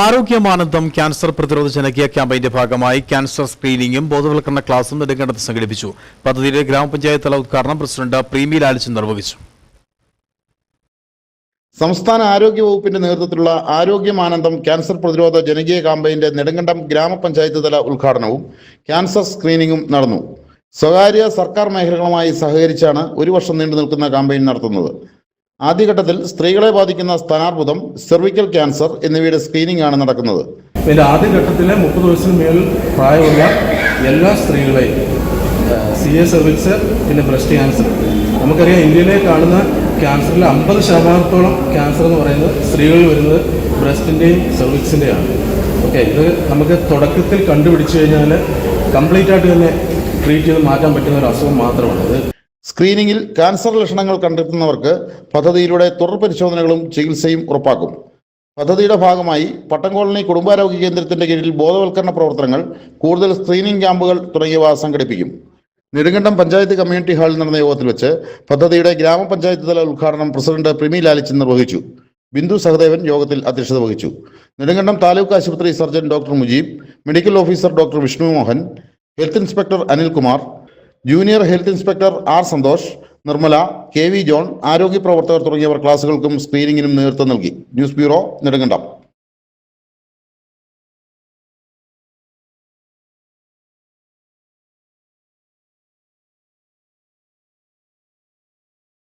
ആരോഗ്യമാനന്ദം cancer പ്രതിരോധ ജനകീയ ക്യാമ്പയിന്റെ ഭാഗമായി ക്യാൻസർ സ്ക്രീനിംഗും ബോധവൽക്കരണ ക്ലാസും നെടുങ്കണ്ടത്ത് സംഘടിപ്പിച്ചു. പദ്ധതിയുടെ ഗ്രാമപഞ്ചായത്ത് തല ഉദ്ഘാടനം പ്രസിഡന്റ് പ്രീമി ലാലിച്ച് നിർവഹിച്ചു. സംസ്ഥാന ആരോഗ്യ വകുപ്പിന്റെ നേതൃത്വത്തിലുള്ള ആരോഗ്യമാനന്ദം ക്യാൻസർ പ്രതിരോധ ജനകീയ ക്യാമ്പയിന്റെ നെടുങ്കണ്ടം ഗ്രാമപഞ്ചായത്ത് തല ഉദ്ഘാടനവും ക്യാൻസർ സ്ക്രീനിംഗും നടന്നു. സ്വകാര്യ സർക്കാർ മേഖലകളുമായി സഹകരിച്ചാണ് ഒരു വർഷം നീണ്ടു നിൽക്കുന്ന ക്യാമ്പയിൻ നടത്തുന്നത്. ആദ്യഘട്ടത്തിൽ സ്ത്രീകളെ ബാധിക്കുന്ന സ്ഥാനാർബുദം സെർവിക്കൽ ക്യാൻസർ എന്നിവയുടെ സ്ക്രീനിംഗ് ആണ് നടക്കുന്നത്. ഇതിന്റെ ആദ്യഘട്ടത്തിൽ മുപ്പത് വയസ്സിന് മേൽ പ്രായമുള്ള എല്ലാ സ്ത്രീകളെയും സി എ സെർവിക്സ് പിന്നെ ബ്രസ്റ്റ് ക്യാൻസർ നമുക്കറിയാം ഇന്ത്യയിലെ കാണുന്ന ക്യാൻസറിൽ അമ്പത് ശതമാനത്തോളം ക്യാൻസർ എന്ന് പറയുന്നത് സ്ത്രീകളിൽ വരുന്നത് ബ്രസ്റ്റിന്റെയും സെർവിക്സിന്റെയാണ് ഓക്കെ ഇത് നമുക്ക് തുടക്കത്തിൽ കണ്ടുപിടിച്ചു കഴിഞ്ഞാൽ കംപ്ലീറ്റ് ആയിട്ട് തന്നെ ട്രീറ്റ് ചെയ്ത് മാറ്റാൻ പറ്റുന്ന ഒരു അസുഖം മാത്രമാണ്. ഇത് സ്ക്രീനിംഗിൽ ക്യാൻസർ ലക്ഷണങ്ങൾ കണ്ടെത്തുന്നവർക്ക് പദ്ധതിയിലൂടെ തുടർ പരിശോധനകളും ചികിത്സയും ഉറപ്പാക്കും. പദ്ധതിയുടെ ഭാഗമായി പട്ടംകോളനി കുടുംബാരോഗ്യ കേന്ദ്രത്തിന്റെ കീഴിൽ ബോധവൽക്കരണ പ്രവർത്തനങ്ങൾ കൂടുതൽ സ്ക്രീനിംഗ് ക്യാമ്പുകൾ തുടങ്ങിയവ സംഘടിപ്പിക്കും. നെടുങ്കണ്ടം പഞ്ചായത്ത് കമ്മ്യൂണിറ്റി ഹാളിൽ നടന്ന യോഗത്തിൽ വെച്ച് പദ്ധതിയുടെ ഗ്രാമപഞ്ചായത്ത് തല ഉദ്ഘാടനം പ്രസിഡന്റ് പ്രിമി ലാലിച്ചൻ നിർവഹിച്ചു. ബിന്ദു സഹദേവൻ യോഗത്തിൽ അധ്യക്ഷത വഹിച്ചു. നെടുങ്കണ്ടം താലൂക്ക് ആശുപത്രി surgeon doctor Mujeeb medical officer doctor Vishnu Mohan health inspector Anilkumar junior health inspector R Santhosh Nirmala K V John ആരോഗ്യ പ്രവർത്തകർ തുടങ്ങിയവർ ക്ലാസുകൾക്കും സ്ക്രീനിങ്ങിനും നേതൃത്വം നൽകി. News bureau Nedumkandam.